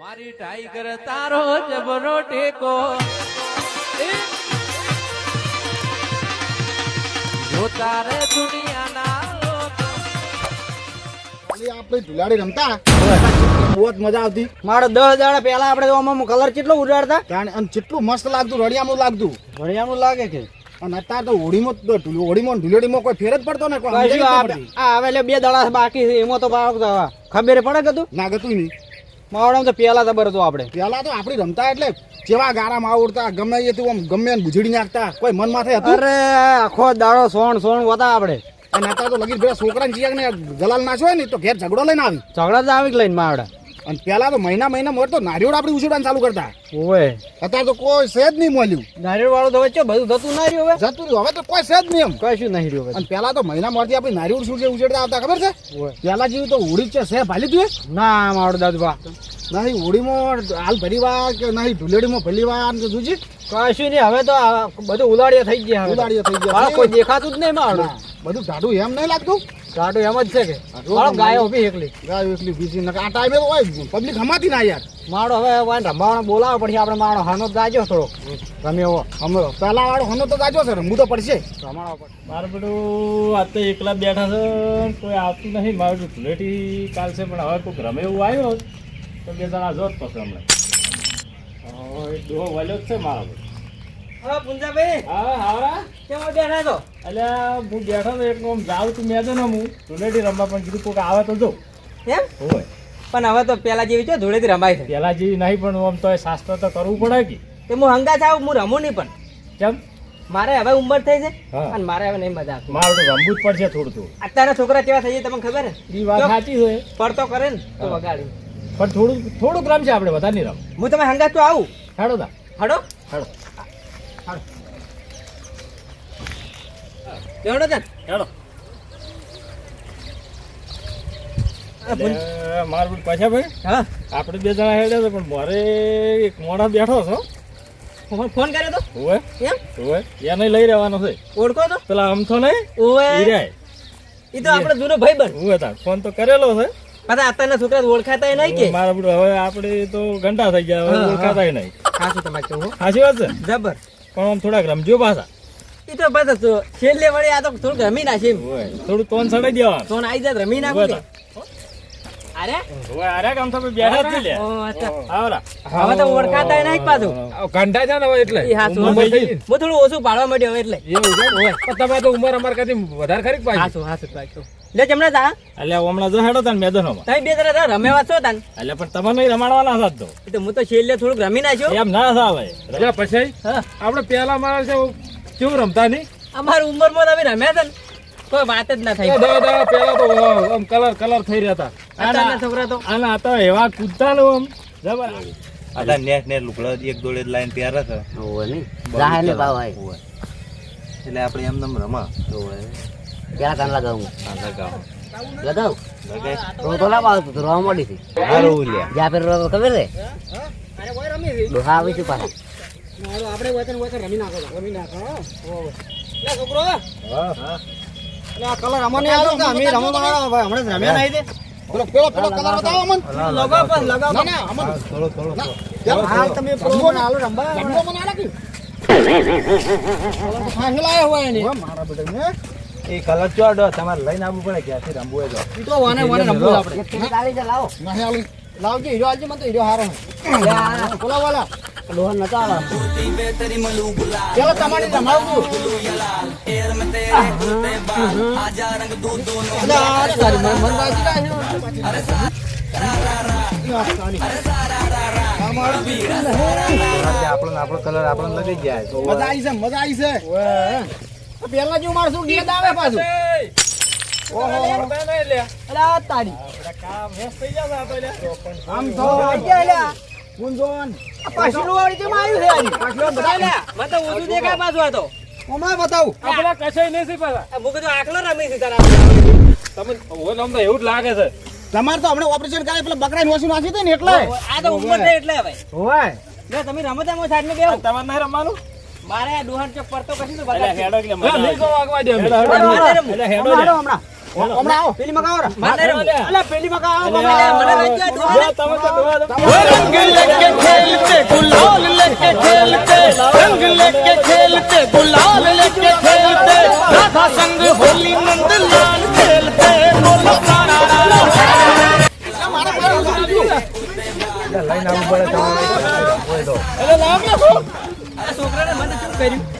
મારી ટાઈગર તારો જબરો ટેકો. જો તારે દુનિયાના આપણે ધુલાડી રમતા? બહુ જ મજા આવતી. મારો દસ દાડા પહેલા આપણે આમાં કલર કેટલો ઉડાડતા? કારણ અને કેટલું મસ્ત લાગતું રળિયામું લાગતું. રળિયામું લાગે છે અને અત્યારે તો હોળીમાં તો હોળીમાં ને કોઈ ફેર જ પડતો ને આ હવે એટલે બે દાડા બાકી છે એમાં તો ખબર પડે કે તું? ના ગતું નહીં. માવડામાં તો પહેલા ખબર હતું આપણે. પેલા તો આપણી રમતા એટલે જેવા ગારામાં ઉડતા ગમે એ તું આમ ગમે એને બુજડી નાખતા કોઈ મન માથે હતું? અરે આખો દાડો સોણ સોણ વતા આપણે. અને અત્યારે તો લગી પેલા છોકરાને જીયા ને દલાલ ના હોય ને તો ઘેર ઝઘડો લઈને આવી. ઝઘડા તો આવી જ લઈને માવડા. અને પેલા તો મહિના મહિના મોર તો નારિયોળ આપણે ઉછેડવાનું ચાલુ કરતા. ઓય અત્યારે તો કોઈ સેજ નહીં મળ્યું. નારિયોળ વાળો તો વચ્ચે બધું થતું ના રહ્યું હવે? જતું રહ્યું. હવે તો કોઈ સેજ નહીં એમ. કશું નહીં રહ્યું અને પેલા તો મહિના મોરથી આપણે નારિયોળ શું છે ઉછેડતા આવતા ખબર છે? પેલા જેવી તો હોળી છે. સે ભાલી તું ના મારો દાદુબા નહીં હોળીમાં હાલ ભરી વાર કે નહીં ધૂળેડીમાં ભલી વાર કે જોજી કશું નહીં હવે તો બધું ઉલાડિયા થઈ ગયા હવે. ઉલાડિયા થઈ ગયા. કોઈ દેખાતું જ નહીં મારું. બધું ઢાઢું એમ નહીં લાગતું? કાટું એમ જ છે કે. વાળો ગાયો ઊભી એકલી. ગાય એટલી બીજી નકર આ ટાઈમે હોય પબ્લિક હમાતી ના યાર. મારો હવે વાય રમવાનો બોલાવો પછી આપણે મારો હાનો ગાજો થોડો. રમ્યો હમરો. પહેલા વાળો હનો તો ગાજો છે રમવું તો પડશે. રમાડો પડે મારું બધું આ તો એકલા બેઠા છે કોઈ આવતું નહીં. મારું તો ધૂળેટી કાલ છે પણ હવે કોઈક રમે એવું આવ્યો તો બે જણા જોત પછી હમણાં. હવે ડોહો વાલ્યો જ છે મારો. હા પુંજાભાઈ હા હારા કેમ બેઠા તો એટલે હું બેઠો તો એક આમ તું મેં ને હું ધૂળેટી રમવા પણ કીધું કોઈક આવે તો જો. એમ? હોય. પણ હવે તો પેલા જેવી છે ધૂળેટી રમાય છે. પેલા જેવી નહીં પણ આમ તો શાસ્ત્ર તો કરવું પડે કે. તે હું હંગા જાવ હું રમું નહીં પણ. કેમ? મારે હવે ઉંમર થઈ છે અને મારે હવે નહીં મજા આવતી. મારું તો રમવું જ પડશે થોડું થોડું. અત્યારના છોકરા કેવા થઈ જાય તમને ખબર ને એ વાત. સાચી છે. પડતો કરે ને તો વગાડી. પણ થોડું થોડુંક રમશે આપણે વધારે નહીં રમ. હું તમે હંગા તો આવું. હાડો તા. હડો. હેડો. તન મારું પાછા ભાઈ. હા. આપણે બે જણા હેડ્યા છે પણ મારે એક મોડા બેઠો છો. ફોન ફોન કર્યો તો? હોવે એમ હોવે એને લઈ રહેવાનો છે. ઓળખો તો? પેલા આમ તો નહીં ઓવે. હીરાય એ તો આપણો જૂનો ભાઈ બન. હોવે તાર. ફોન તો કરેલો છે. પાછા અત્યારના છોકરા ઓળખાતા નહીં કે? મારા હવે આપણે તો ઘંટા થઈ ગયા. ઓળખાતાય નહીં. તમારે કેવું સાચી વાત છે? જબર. પણ આમ થોડાક રમજો પાછા. એ તો બસ છેલ્લે વળી આ તો થોડુંક રમી નાખી થોડું તોન સડાઈ દેવા તોન આવી જાય રમી નાખો અરે? અરે કામ તો આપણે બેઠા જ લે. હવે તો ઓળખાતા નહીં પાછું. ઘંટા છે ને હવે એટલે. હા થોડું ઓછું પાડવા માંડ્યો એટલે. એવું છે પણ તમારે તો ઉંમર અમાર કરતી વધારે ખરી પાછી? શું હા પાછું લે જમણા તા એટલે હમણાં જો હેડો તાન મેદાનમાં. તમે બે જરા રમેવા છો તા એટલે પણ તમે નહીં રમાડવાના સાથ તો. હું તો છેલ્લે થોડુંક રમી નાખ્યો. એમ ના થાય પછી. આપણે પેલા મારે છે કેવું રમતા નહીં? અમારી ઉંમરમાં તમે રમ્યા હતા ને. કોઈ વાત જ ના થઈ. દવા દવા પેલા તો આમ કલર કલર થઈ રહ્યા હતા. આના છોકરા તો. આના આ તો એવા કૂદતા નો આમ. જબર. આલા નેટ નેટ લુકડા એક દોડે લાઈન તૈયાર હતા. ઓય ને જાહે ને ભાવ આય. ઓવે. એટલે આપણે એમ નમ રમા. ક્યાં કાન લગાવું? કાન લગાવું. લગાવ? લગાય તો તો ના પાવતું તો રોવા મળી હતી. હારું લ્યા. જા પર રોવા ખબર રે અરે કોઈ રમી છે ડોહા આવી છે પાછા. મારો આપણે વચન વચન રમી નાખો રમી નાખો લે છોકરો. લે આ કલર અમને આલો કે અમે રમો મારો ભાઈ હમણે રમ્યા નહીં દે પેલો પેલો પેલો કલર બતાવો અમન. લગાવ પર લગાવ ના ના અમન થોડો થોડો ચાલો. હા તમે પ્રોમો ના આલો રંબા રમવો મને આલે કે? ફાંસલાય હોય ને મારા બેટાને. એ કલર ચોડો તમારે લઈને આવવું પડે ક્યાંથી રમવું હોય તો. વાને વાને રમવું આપણે. ગાડી લાવો નહીં આલું. લાવજો હીરો આલજો મને તો હીરો હારો બોલા બોલા ડોહા નતા આવે ચલો. તમારે જમાવું. આપણો આપણો કલર આપણને લગી જાય તો મજા આવી છે મજા આવી છે. પેલા જેવું માણસું ગીત આવે પાછું. એવું જ લાગે છે તમારે તો હમણાં ઓપરેશન કરે પેલા બકરા ઓછું નાખી દે ને એટલે. આ તો ઉંમર નહીં એટલે હવે. હોય. લે તમે રમો ત્યાં સાઈડમાં બેહો. તમારે નહીં રમવાનું? મારે આ ડોહાણ ચોક પડતો કશું તો બગાડ હેડો એટલે ના, નહીં તો વાગવા દે હેડો, હેડો. હેડો, હેડો. એટલે હેડો હમણાં. લઈને આવું પડે છોકરાને મને શું કર્યું?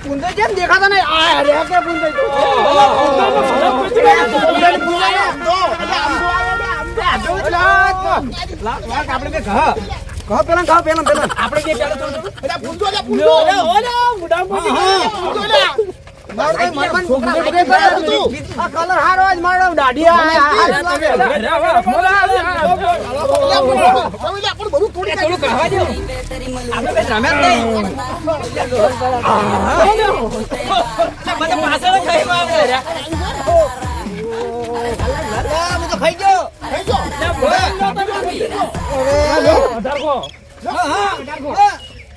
આમ જેમ તો. રમાડવાના છે આ વાયને એવા ચીજ ઉધારો. આ પુંજય કેમ દેખાતા નહીં આ રે કે પુંજય તો આપણે કહો કહો પેલા કહો પેલા પેલા આપણે બે પેલા થોડું આ કલર હારો જ મારો દાઢી આ થોડું કહેવા દો. આપણે બે રમ્યા જ નહીં. મને પાછળ ખાઈ મારે તો ખાઈ ગયો.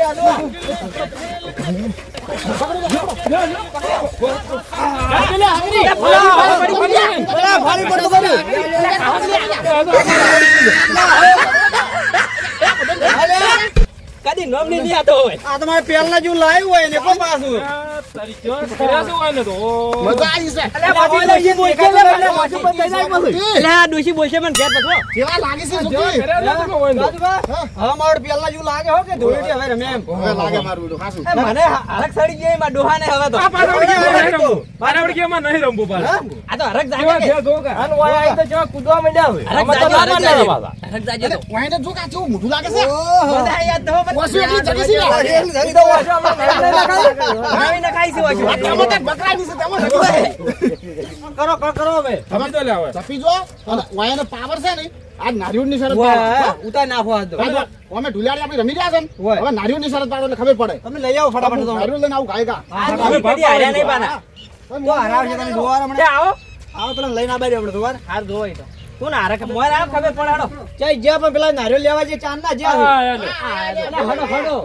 રંભા પેલા કદી નોમની નહીં આતો હોય. આ તમારે પહેલા જો લાવ્યું હોય ને કો પાછું. કર્યા શું હોય છે એટલે જડી છે ને. તો વાસુ આપણે નવી નખાય. નવી નખાય છે વાસુ. આ તો બકરાની છે, તેમાં નથી. કરો કરો કરો હવે તમે તો લે હવે. ચપી જો અને પાવર છે ને આ નારિયોળની શરત ઉતાર નાખો આ અમે ઢુલિયાળી આપણે રમી રહ્યા છે. હવે શરત પાડો એટલે ખબર પડે તમે લઈ આવો ફટાફટ તો. નારિયોળ લઈને આવું ગાયકા તમે કદી હાર્યા નહીં પાછા. તો હરાવશે તમે જોવાર હમણાં. આવો આવો પેલા લઈને આબારી આપણે જોવાર. હાર જોવાય તો. તું ના હરખ મોર આવ ખબર પણ હાડો. ચાલ જ્યાં પણ પેલા નારિયેળ લેવા જે ચાંદના જ્યાં હા, છે. હાડો હડો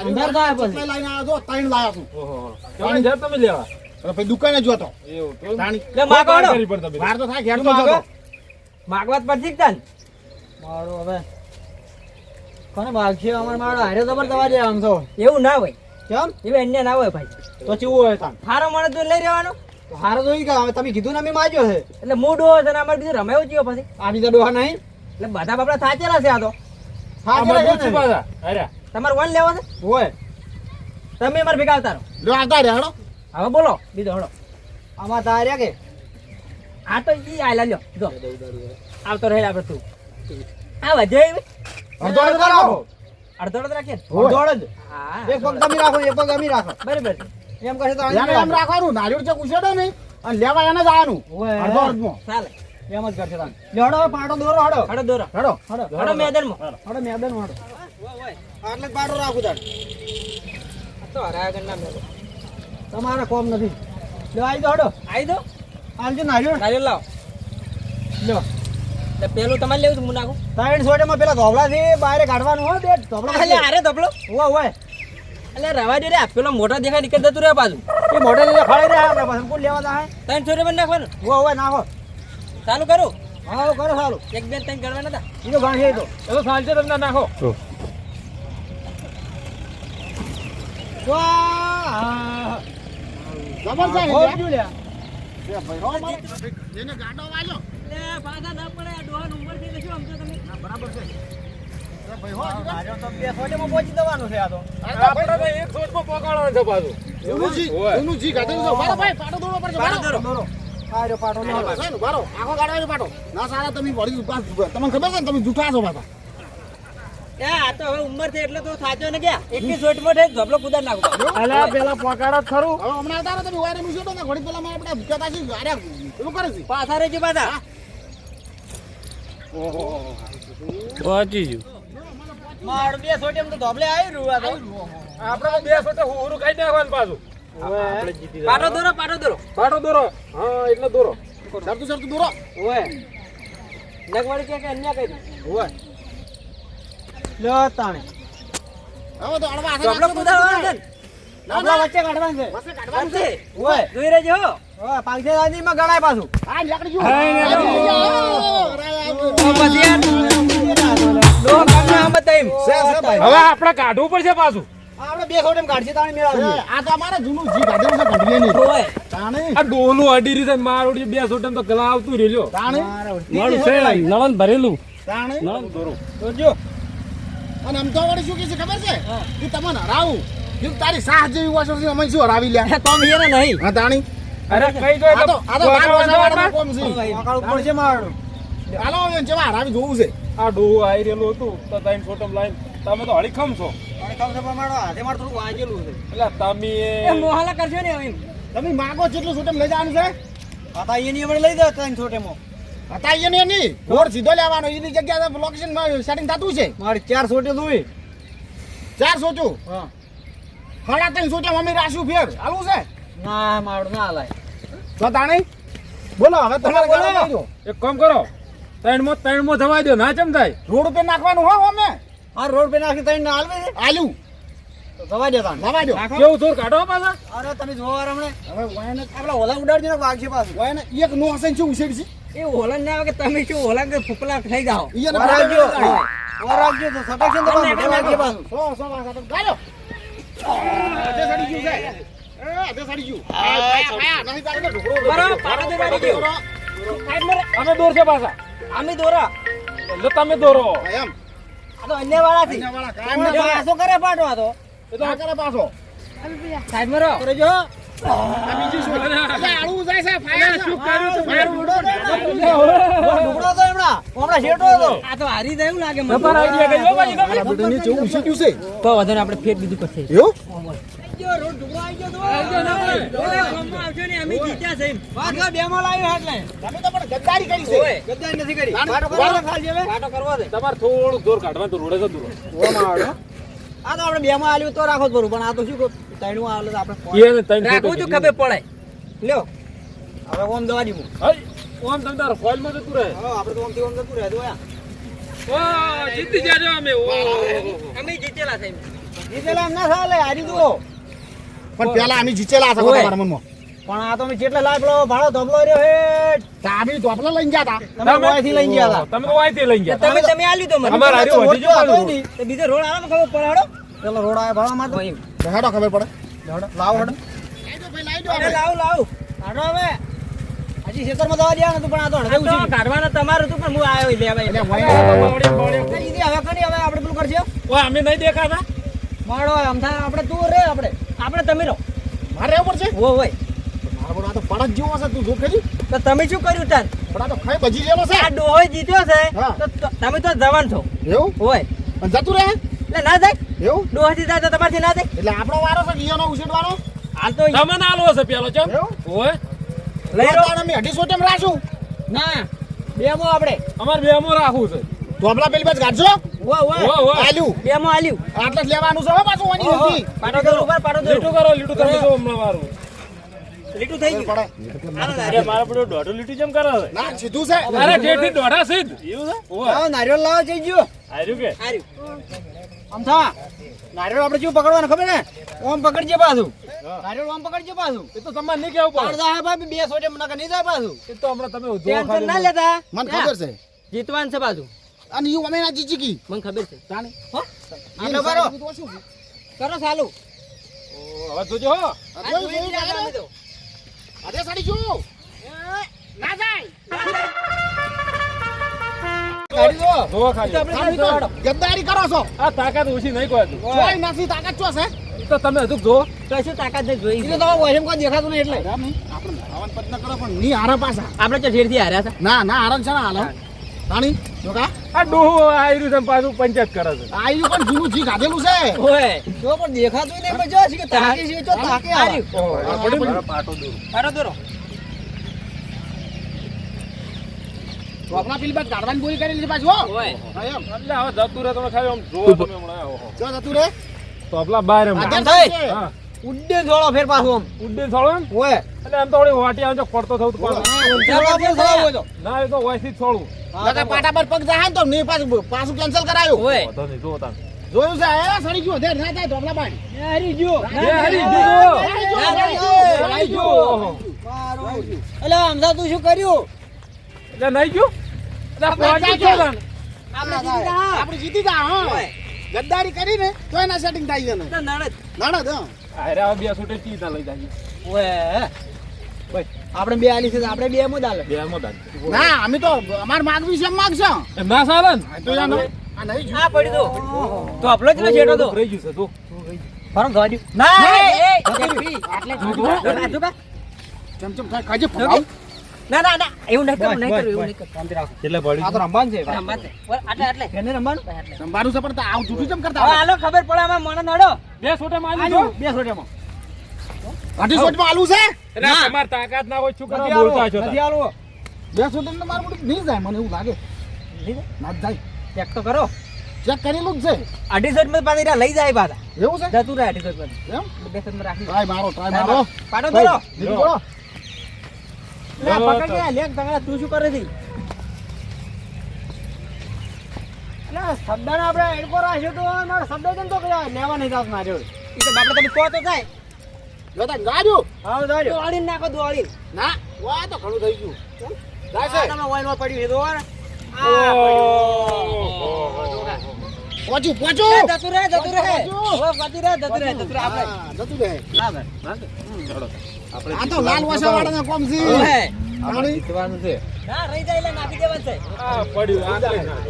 અંધાર થાય પછી. લઈને આવ્યો ત્રણ લાયા છું ઓહો. તમે જાઓ તમે લેવા. અને પછી દુકાને જોતો એવું તો. લે માગો હડો. વાર તો થાય ઘેર તો માગો. માગવાત માગવા જ તાન? મારો હવે કોને માગશે અમાર મારો હારે જબર દવા દે આમ તો એવું ના હોય કેમ એવું અન્ય ના હોય ભાઈ તો ચેવું હોય તાન હારો મને તો લઈ રહેવાનો હારો જોઈ ગયા હવે તમે કીધું ને અમે માજ્યો છે. એટલે મૂડ ડોહો છે ને અમારે બીજું રમાયો ચિયો પછી. આ બીજા ડોહા નહીં? એટલે બધા બાપડા થાચેલા છે આ તો. થાચેલા છે પાછા. અરે. તમારે વન લેવો છે? હોય. તમે મારે ભેગા આવતા લો લ્યો, આવતા રહ્યા, હવે બોલો બીજો હળો આમાં તાર્યા કે? આ તો ઈ આયલા લ્યો જો. આવતો રહે આપણે તું. આ વધે અડધો અડધો રાખો. અડધો અડધો રાખીએ? અડધો અડધ. એક પગ તમે રાખો એક પગ અમે રાખો. બરાબર. એમ કહેશે તો એમ રાખવાનું. નારિયોળ છે ઉછેડો નહીં. અને લેવા એને જ આવવાનું અડધો અડધો. ચાલે એમ જ કરશે તાન લેડો પાડો પાટો દોરો હડો. હડો દોરો. હડો. હડો હડો મેદાનમાં. હડો. મેદાનમાં હડો. આટલે પાડો રાખું તાન તો હરાયા ગણના મેદો તમારા કોમ નથી. લો આવી દો હડો. આવી દો આલજો નારિયેળ. નારિયેળ લાવો. લ્યો. પેલું તમારે લેવું હું નાખું? ત્રણ સોટેમાં પેલા ધોબળા થી બહાર કાઢવાનું હોય બે ધોબળા અરે ધોબળો હોય હોય એટલે રવા દે રે પેલો મોટા દેખાય નીકળ જતું રે બાજુ એ મોટા દેખાય ખડાઈ રહ્યા આપણે પાછળ કોણ લેવા જાય? ત્રણ સોટે પણ નાખવાનું. હોય હોય નાખો. ચાલુ કરું. હા કરો સારું એક બે ત્રણ ગણવા નતા. એ તો ગણ તો. એ તો સાંજે તમને નાખો. વાહ. જેને ગાંડો પાછા ના પડે. આ તમે. બરાબર છે. તમને એટલે તો થાચો ને ગયા સોટમાં થઈ ધબલો કુદાર નાખો અલા પેલા ખરું હમણાં તારે તમે મારે આપણે છે પાછા. રહેજો પાછા પહોંચી ગયું. મારું બે સોટેમાં તો ધબલે આવી આ તો. આપણે બે શોટે હુરું ખાઈ નાખવાનું પાછું. પાટો દોરો પાટો દોરો. પાટો દોરો. હા એટલે દોરો. સરતું સરતું દોરો. ઓય. નગવાડી કે કે અન્ય કઈ ઓય. લો તાણે. તો અડવા હાથે છે. વચ્ચે કાઢવાનું છે. વચ્ચે કાઢવાનું વચ્ચે? ઓય. જોઈ રહેજો. હો ઓય પાંચસે દાદીમાં ગણાય હા, લાકડી. હા, પછી હવે આપણે કાઢવું પડશે પાછું. આપણે બે સોટેમ કાઢશે તાણે મેળા આ તો અમારે જૂનું જી કાઢેલું છે ઘંટીએની. ઓય તાણે, આ ડોલું અડી રીતે મારું બે શોટે તો ગલા આવતું રહ્યો તાણે, મળું છે નળન ભરેલું. તાણે. નળન દોરો જોજો અને આમ તો વળી શું કહે છે ખબર છે? કે તમને હરાવું. જો તારી સાહ જેવી વાસો છે અમે શું હરાવી લ્યા? તો મીરે નહીં. હા તાણી. અરે કઈ જો તો આ તો બાર વર્ષવાળાનું કોમ છે. વાકાળ ઉપર છે મારું હાલો હરાવી જોવું છે. આ ડોહું આવી રહેલું હતું તો તાઈન ફોટો લાઈન. તમે તો હળીખમ છો. હળીખમ કમ પણ મારો હાથે મારું થોડું વાંચેલું છે. એટલે તમે એ મોહાલા કરજો ને હવે તમે માગો જેટલું છૂટમ લઈ જવાનું છે? હતા એની આપણે લઈ દો ત્રણ છોટેમાં હતા એને નહીં રોડ સીધો લેવાનો એની જગ્યા લોકેશન સેટિંગ થતું છે. મારી ચાર છોટે જોઈ ચાર સોચું હા. સાડા ત્રણ સોચા મમ્મી રાશું ફેર. આવું છે? ના મારું ના લાય તો તાણી બોલો હવે તમારે. એક કામ કરો. ત્રણ મો ત્રણ મો થવા દો ના ચમ થાય? રોડ ઉપર નાખવાનું હો અમે આ રોડ પે નાખી ત્રણ આલ્યું તો જવા દે તાણ. લવા દો કેવું થોડું કાઢો પાછા. અરે તમે જોવા રમણે હવે વાયને આપણા ઓલા ઉડાડજો ને વાગશે પાછું. વાયને એક નો હશે ને શું ઉછેર છે? એ ઓલા ના આવે કે તમે શું ઓલા કે ફૂકલા થઈ જાઓ? ઈયાને બરાબર. વરાવજો તો સટકશે ને તો મોઢે વાગશે પાછું. સો સો વાગા ગાડો આજે સડી ગયું છે. એ અધે સડી ગયું. આ આયા, નહીં તારે તો ઢોકળો. બરાબર, પાડો દે વાળી ગયો. અમે દોર છે પાછા. આમી દોરા. એટલે તમે દોરો. એમ. આ તો અન્ય વાળાથી અન્ય વાળા કામ ના પાછો કરે પાડો આ તો. એ તો કરે પાછો. સાઈડમાં રહો કરજો આ શું? આળું જાય છે ફાયા શું કર્યું છે? મારું ઉડો દે તો એમણા હમણાં શેઠો હતો. આ તો હારી જાય એવું લાગે મને. બાજી બેટાને જેવું ગયું છે. તો વધારે આપણે ફેર બીજું કરશે એવું? તમે તો પણ ગદ્દારી કરી છે. તમારે થોડું દોર કાઢવાનું તો રોડે તો દોરો આ તો આપણે બે માં આલ્યું તો રાખો જ પણ આ તો શું કહું આલે આપણે એને ત્રણ રાખવું ફોટો ખબર પડે. લ્યો. હવે ઓમ દવા દીધું. હઈ, ઓમ તમે તારા ફોઇલમાં જતું રહે. હા આપણે તો ઓમ જતું રહે જોયા. ઓ જીતી જાજો અમે. ઓ અમે જીતેલા છે જીતેલા ના ચાલે હારી દો પણ પેલા આની જીચેલા છે તમારા મનમાં. પણ આ તમે કેટલા લાખ લો ભાડો ધબલો રહ્યો હે તાબી ધોબલો લઈને ગયા તા. તમે ગોયથી લઈને ગયા હતા તમે તો વાંચી લઈ ગયા તમે તમે આ લીધો મને. અમારે હાર્યું વધી જો પાછું. તો બીજો રોડ આવે ખબર પડે હેડો પેલો રોડ આવે ભાડા માં તો હેડો ખબર પડે. લાવો હેડો. અરે લાવ લાવ. હાડો હવે. હજી ખેતરમાં દવા દેવાનું પણ આ તો હળવે ઉછી કાઢવાના તમારું હતું પણ હું આવ્યો લેવા એટલે હવે કની હવે આપણે પેલું કરજો. ઓય, અમે નહીં દેખાતા? આમ અમથા આપણે તું રે આપણે. આપણે તમે રહો. મારે રહેવું પડશે? ઓ હોય બોલો આ તો પડત જેવો હશે તું જો. તો તમે શું કર્યું તાર? પણ આ તો ખાઈ ભજી જેવો છે આ ડોહોય જીત્યો છે. તો તમે તો જવાન છો. એવું? હોય. જતું રહે? એટલે ના જાય એવું? ડોહાથી જીતા તો તમારથી ના થાય. એટલે આપણો વારો છે ઈયાનો ઉછેડવાનો હાલ તો તમને આલો છે પેલો ચમ. એવું? ઓય લઈ લો. અમે અઢી સોટેમ રાખશું. ના બેમો આપણે. અમારે બે અમો રાખવું છે. ધોપલા પેલી બાજ ગાડજો આલ્યું. બેમો આલ્યું. આટલે લેવાનું છે પાછું પાટો દોર ઉપર પાટો દોર લીટું કરો લીટું કરો જો હમણાં મારું લીટું થઈ ગયું. અરે મારા બધું દોઢો લીટું જેમ કરે છે ના સીધું છે. અરે ઠેઠથી દોઢા સીધ. એવું છે? ઓય નારિયેળ લાવો જઈ ગયો. આર્યું કે? હાર્યું. આમ થા. નારિયેળ આપણે શું પકડવાનું ખબર ને ઓમ પકડજે પાછું. નારિયેળ ઓમ પકડજે પાછું. એ તો તમારે નહીં કેવું પડે. અડધા ભાઈ બે સોટે મને નહીં જાય પાછું. એ તો હમણાં તમે ટેન્શન ના લેતા. મને ખબર છે. જીતવાન છે પાછું. અને યુ અમે ના જીજી કી મને ખબર છે. તાણે. હો? ઈ આટલો કરો ચાલુ. હવે જોજો હો. અરે સાડી જો. ના જાય. ગદ્દારી કરો છો. આ તાકાત ઓછી નહીં કોઈ હજુ. કોઈ નથી તાકાત ચો છે. તો તમે હજુ જો. કશું તાકાત નહીં જોઈ? એટલે તમે વહેમ કોઈ દેખાતું નહીં એટલે. આપણે ધારાવાન પદ ન કરો પણ ની હારા પાછા. આપણે તો ઠેરથી હાર્યા છે ના ના હારણ છે ને હાલો. તાણી જો કા. આ ડોહો આયરું છે પાછું પંચાયત કરે છે. પણ જૂનું જી ખાધેલું છે. ઓય. જો પણ દેખાતું નહીં પણ જો છે કે તાકી છે જો તાકે આ. પડ્યું ને? હારો દોરો તો આપણા પેલી બાદ કાઢવાની ગોળી કરી લીધી પાછું હો. ઓય. એટલે હવે જતું રહે તમે ખાલી આમ જોવો તમે હમણાં. જો જતું રે તો આપલા બહાર. હા. ઉડ્ડે થોડો ફેર પાછું આમ. ઉડ્ડયન થોડું એમ? ઓય. એટલે એમ તો થોડી વાટી આવે તો પડતો થવું તો તો ના એ તો વયથી જ લગા પાટા પર પગ જાય ને તો નહીં પાછું પાછું કેન્સલ કરાયું. હોય. જોયું છે એ સડી ગયો ધેર ના થાય આપણા બાઈ હરી ગયો. એ હરી ગયો. હારી હરી ગયો. એટલે આમદા તું શું કર્યું? એટલે નહીં ગયું? આપણે જીતી ગયા આપણે જીતી જા હા. ગદ્દારી કરીને તો એના સેટિંગ થાય છે ને. તો હા. નાણા દે હારે આ બે છૂટે ચીતા લઈ જાય ઓએ ભાઈ આપણે બે આલી છે આપણે બે મુદ આલે બે માં દાન. ના અમે તો અમાર માગવી છે માગશો ના ચાલે તો યાર આ નહીં આ પડી દો તો આપલો જ ને છેડો તો રહી ગયું છે જો. ફરમ દ્યું. ના એ એટલે જો, જો. ચમ ચમ થાય કાજે ફરાવ ના ના ના એવું નહીં કરું નહીં કરું એવું નહીં રાખો એટલે પડી આ તો રમવાનું છે રમવાનું છે એટલે એટલે એને રમવાનું સંભાળું છે પણ તો આવ જૂઠું ચમ કરતા હવે હાલો ખબર પડે આમાં મને નડો બે સોટે મારી દો. બે સોટેમાં અઢી સોટમાં આલુ છે? એટલે આ તાકાત ના હોય શું બોલતા છો તાન? આલો બે સોટમ મારું બધું નહીં જાય મને એવું લાગે. ના જાય. ચેક તો કરો. ચેક કરેલું જ છે. અઢીસો માં પાછી રહ્યા લઈ જાય પાછા. એવું છે? જતું રહે અઢીસો માં એમ? બે માં રાખી ટ્રાય મારો ટ્રાય મારો. પાડો દોરો બીજું બોલો. લે પકડ કે લે તંગડા તું શું કરે છે? એટલે શબ્દને આપણે એડકો રાખ્યો તો મારો શબ્દ તો કયા લેવા નહીં જાત માર્યો ઈ તો બાપડે તમે કહો તો થાય જોતા ગાડ્યું હા દોડ્યો દોડીને નાખો દોડીને. ના વાહ તો ઘણું થઈ ગયું. તમે ઓઇલમાં પડ્યું દોડ પહોંચ્યું પહોંચ્યું જતું રહે જતું રહે. ઓ જતું રહે જતું રહે જતું રહે આપણે. જતું રહે. આ તો લાલ વાસા વાળાના કોમ છે. ઓહે. જીતવાનું છે. ના રહી જાય એટલે નાખી દેવાનું છે. પડ્યું. આ આ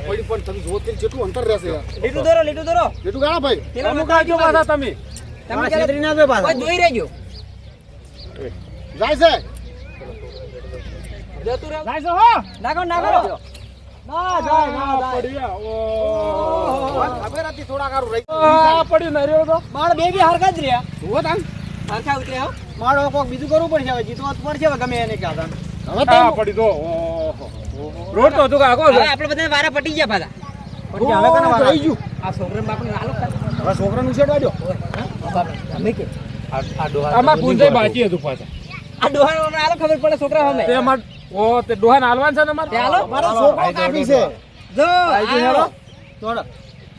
પડી પણ તમે જોવો જેટલું અંતર રહેશે લીટું દોરો લીટું દોરો જેટલું ગાળા ભાઈ. પેલા અમુક પાછા તમે. તમે છેતરી ના પાછા. જોઈ રહેજો. જાય છે. જતું રહે. જાય છે હો. નાખો નાખો. જ હો. કોક બીજું કરવું પડશે હવે જીતવા પડશે ગમે એને કહેતા. હવે પડી તો રોડ તો હજુ કાકો આપણે બધા વારા પટી ગયા પાછા. પછી હવે કને વાર? આવી ગયું. આ છોકરાને બાપને હાલો હવે છોકરાનું શેડ વાળ્યો અમે કે? આ આ ડોહા આમાં પૂંજાઈ બાકી હતું પાછા. આ ડોહાનો હમણાં હાલો ખબર પડે છોકરા અમે તે અમાર ઓ તે ડોહાને આલવાન છે ને અમારે? તે હાલો. મારો છોકરો કાઢી છે. જો આઈ આયો. જોડો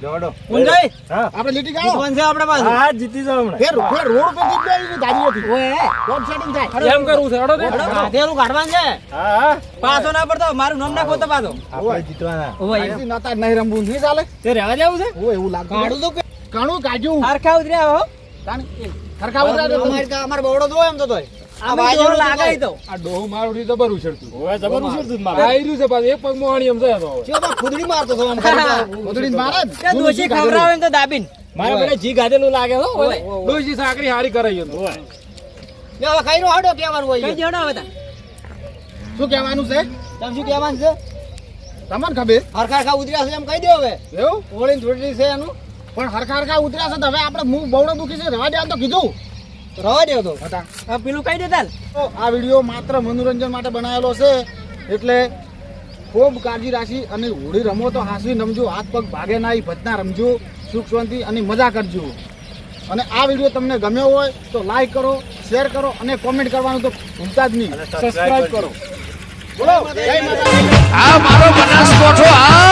જોડો પૂંજાઈ હા. આપણે લીટી ગાળો જીતવાનું છે આપણે પાછું. હા જીતી જાવ હમણાં. ફેર ફેર રોડ પર જીત ગઈ ધારી હતી. ઓય રોડ સેટિંગ થાય. એમ કરવું છે? હડો તે ગાધેલું કાઢવાનું છે. હા હા. પાછો ના પડતો. મારું નામ નાખો તો પાછો. આપણે જીતવાના. ઓય અહીંથી નતા નહીં રમવું નહીં ચાલે. તે રહેવા દેવું છે? ઓ એવું લાગતું કાઢું તો ઘણું કાઢ્યું. હરખા ઉતર્યા હો. તાન ખરખા ઉતરા દે તમે. અમારે અમારે બવડો દો એમ તો તોય. આ અમે વાજો જોડે લાગાઈ તો આ ડોહું મારું થી જબર ઉછળતું. ઓય જબર ઉછળતું જ મારે. આયરું છે કેવાનું શું છે? તમે શું કહેવાનું છે? તમને ખબર? હરખા હરખા ઉતર્યા છે એમ કહી દો હવે. એવું? થોડી છે એનું. પણ હરખા હરખા ઉતર્યા છે હવે આપણે મું બહુ દુખી છે રવા દે આમ તો કીધું. રવા દે તો. હતા આ પેલું કહી દેતા આ વીડિયો માત્ર મનોરંજન માટે બનાવેલો છે. એટલે ખૂબ કાળજી રાખી અને હોળી રમો તો હાંસવી રમજો હાથ પગ ભાગે ના ભજના રમજો સુખ શાંતિ અને મજા કરજો. અને આ વીડિયો તમને ગમ્યો હોય તો લાઈક કરો શેર કરો અને કોમેન્ટ કરવાનું તો ભૂલતા જ નહીં. સબસ્ક્રાઈબ કરો. બોલો. આ મારો બનાસકોઠો આ